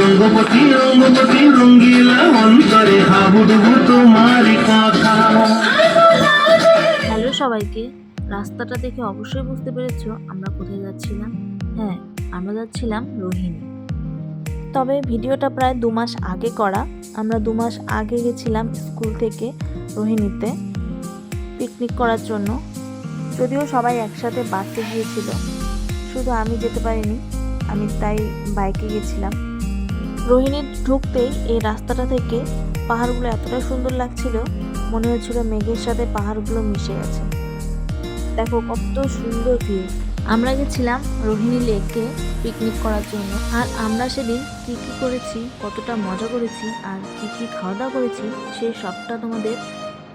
রঙ্গপতি রঙ্গপতি রঙ্গিলা অন্তরে হাবুডুবু হ্যালো সবাইকে, রাস্তাটা দেখে অবশ্যই বুঝতে পেরেছ আমরা কোথায় যাচ্ছিলাম। হ্যাঁ আমরা যাচ্ছিলাম রোহিণী। তবে ভিডিওটা প্রায় দু মাস আগে করা। আমরা দু মাস আগে গেছিলাম স্কুল থেকে রোহিণীতে পিকনিক করার জন্য। যদিও সবাই একসাথে বাসে গিয়েছিল। শুধু আমি যেতে পারিনি, আমি তাই বাইকে গেছিলাম। রোহিণীর ঢুকতেই এই রাস্তাটা থেকে পাহাড়গুলো এতটা সুন্দর লাগছিল, মনে হচ্ছিল মেঘের সাথে পাহাড়গুলো মিশে গেছে। দেখো কত সুন্দর ভিউ আমরা গেছিলাম রোহিণী লেকে পিকনিক করার জন্য, আর আমরা সেদিন কি কি করেছি, কতটা মজা করেছি, আর কি কি খাওয়া দাওয়া করেছি সেই সবটা তোমাদের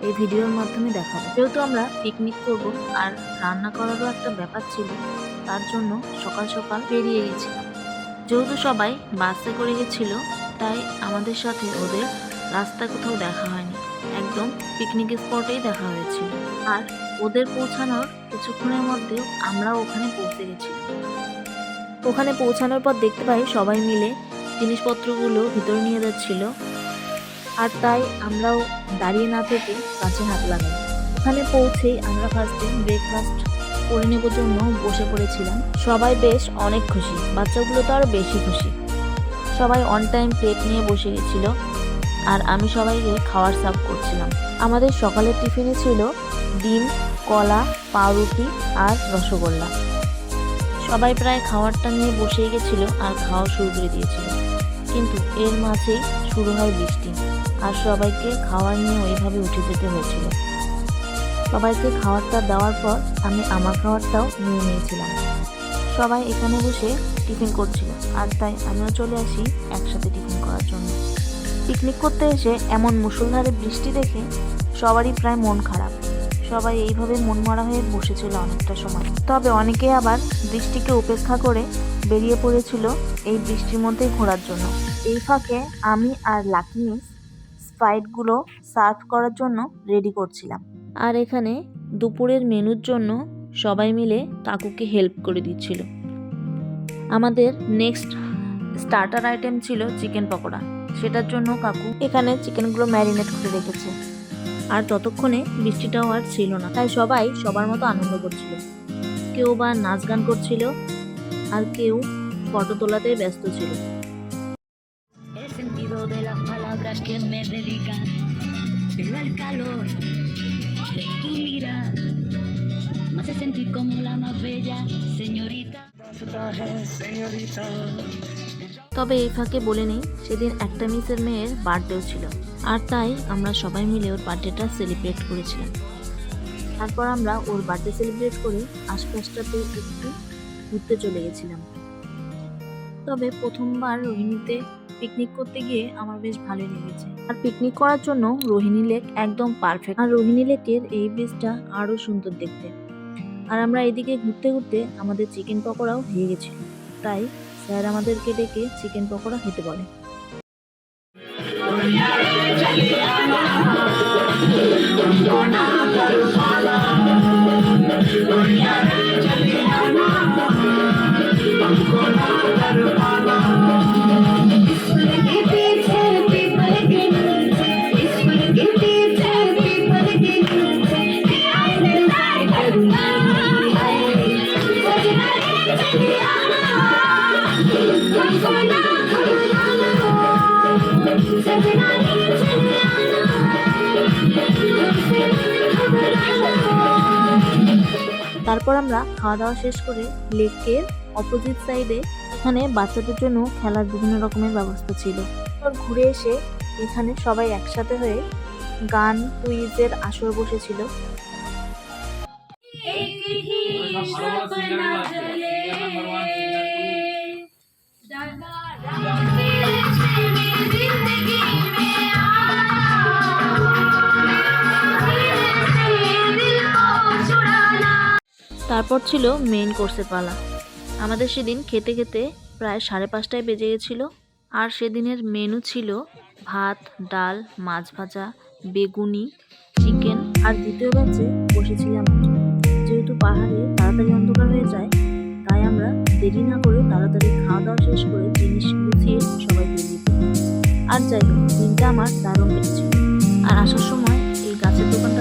এই ভিডিওর মাধ্যমে দেখাবো। যেহেতু আমরা পিকনিক করব, আর রান্না করারও একটা ব্যাপার ছিল তার জন্য সকাল সকাল বেরিয়ে গেছিলাম যেহেতু সবাই বাসে করে গেছিল, তাই আমাদের সাথে ওদের রাস্তা কোথাও দেখা হয়নি। একদম পিকনিক স্পটেই দেখা হয়েছিল। আর ওদের পৌঁছানোর কিছুক্ষণের মধ্যে আমরা ওখানে পৌঁছে গেছি। ওখানে পৌঁছানোর পর দেখতে পাই সবাই মিলে জিনিসপত্রগুলো ভিতরে নিয়ে যাচ্ছিল। আর তাই আমরাও দাঁড়িয়ে না থেকে কাছে হাত লাগাই। ওখানে পৌঁছেই আমরা ফার্স্টে ব্রেকফাস্ট করে নেবার জন্য বসে পড়েছিলাম। সবাই বেশ অনেক খুশি। বাচ্চাগুলো তো আরও বেশি খুশি। সবাই অন টাইম প্লেট নিয়ে বসে গেছিল আর আমি সবাইকে খাওয়ার সার্ভ করছিলাম। আমাদের সকালের টিফিনে ছিল ডিম, কলা, পাউরুটি আর রসগোল্লা। সবাই প্রায় খাবারটা নিয়ে বসেই গেছিল আর খাওয়া শুরু করে দিয়েছিল। কিন্তু এর মাঝেই শুরু হয় বৃষ্টি আর সবাইকে খাওয়ার নিয়ে ওইভাবে উঠে যেতে হয়েছিল। সবাইকে খাবারটা দেওয়ার পর আমি আমার খাবারটাও নিয়ে নিয়েছিলাম। সবাই এখানে বসে টিফিন করছিল, আর তাই আমিও চলে আসি একসাথে টিফিন করার জন্য। পিকনিক করতে এসে এমন মুষলধারে বৃষ্টি দেখে সবারই প্রায় মন খারাপ। সবাই এইভাবে মন মরা হয়ে বসেছিল অনেকটা সময়। তবে অনেকে আবার বৃষ্টিকে উপেক্ষা করে বেরিয়ে পড়েছিল এই বৃষ্টির মধ্যে ঘোরার জন্য। এই ফাঁকে আমি আর লাকি মিস স্প্রাইটগুলো সার্ভ করার জন্য রেডি করছিলাম। আর এখানে দুপুরের মেনুর জন্য সবাই মিলে কাকুকে হেল্প করে দিচ্ছিল। আমাদের নেক্সট স্টার্টার আইটেম ছিল চিকেন পকোড়া। সেটার জন্য কাকু এখানে চিকেনগুলো ম্যারিনেট করে রেখেছে। আর ততক্ষণে বৃষ্টিটাও আর ছিল না। তাই সবাই সবার মতো আনন্দ করছিল। কেউ বা নাচ গান করছিল আর কেউ ফটো তোলাতে ব্যস্ত ছিল। El calor de tu me hace sentir como la más bella señorita. তবে এই ফাঁকে বলে নেই, সেদিন একটা মিসের মেয়ের বার্থডেও ছিল। আর তাই আমরা সবাই মিলে ওর বার্থডেটা সেলিব্রেট করেছিলাম। তারপর আমরা ওর বার্থডে সেলিব্রেট করে আশপাশটাতে একটু ঘুরতে চলে গেছিলাম। তবে প্রথমবার রোহিণীতে পিকনিক করতে গিয়ে আমার বেশ ভালোই লেগেছে। আর পিকনিক করার জন্য রোহিণী লেক একদম পারফেক্ট আর রোহিণী লেকের এই বীজটা আরও সুন্দর দেখতে। আর আমরা এদিকে ঘুরতে ঘুরতে আমাদের চিকেন পকোড়াও হয়ে গেছিল। তাই স্যার আমাদেরকে ডেকে চিকেন পকোড়া খেতে বলে। তারপর আমরা খাওয়া দাওয়া শেষ করে লেকের অপোজিট সাইডে এখানে বাচ্চাদের জন্য খেলার বিভিন্ন রকমের ব্যবস্থা ছিল। ঘুরে এসে এখানে সবাই একসাথে হয়ে গান কুইজের আসর বসেছিল। তারপর ছিল মেইন কোর্সের পালা আমাদের সেদিন খেতে খেতে প্রায় সাড়ে পাঁচটায় বেজে গেছিল, আর সেদিনের মেনু ছিল ভাত, ডাল, মাছ ভাজা, বেগুনি চিকেন আর দ্বিতীয় ব্যাচে বসেছিলাম। যেহেতু পাহাড়ে তাড়াতাড়ি অন্ধকার হয়ে যায়, তাই আমরা দেরি না করে তাড়াতাড়ি খাওয়া দাওয়া শেষ করে জিনিস গুছিয়ে সবাই বেরিয়ে আর যাই হোক, দিনটা আমার দারুণ কেটেছিল আর আসার সময় এই গাছের দোকান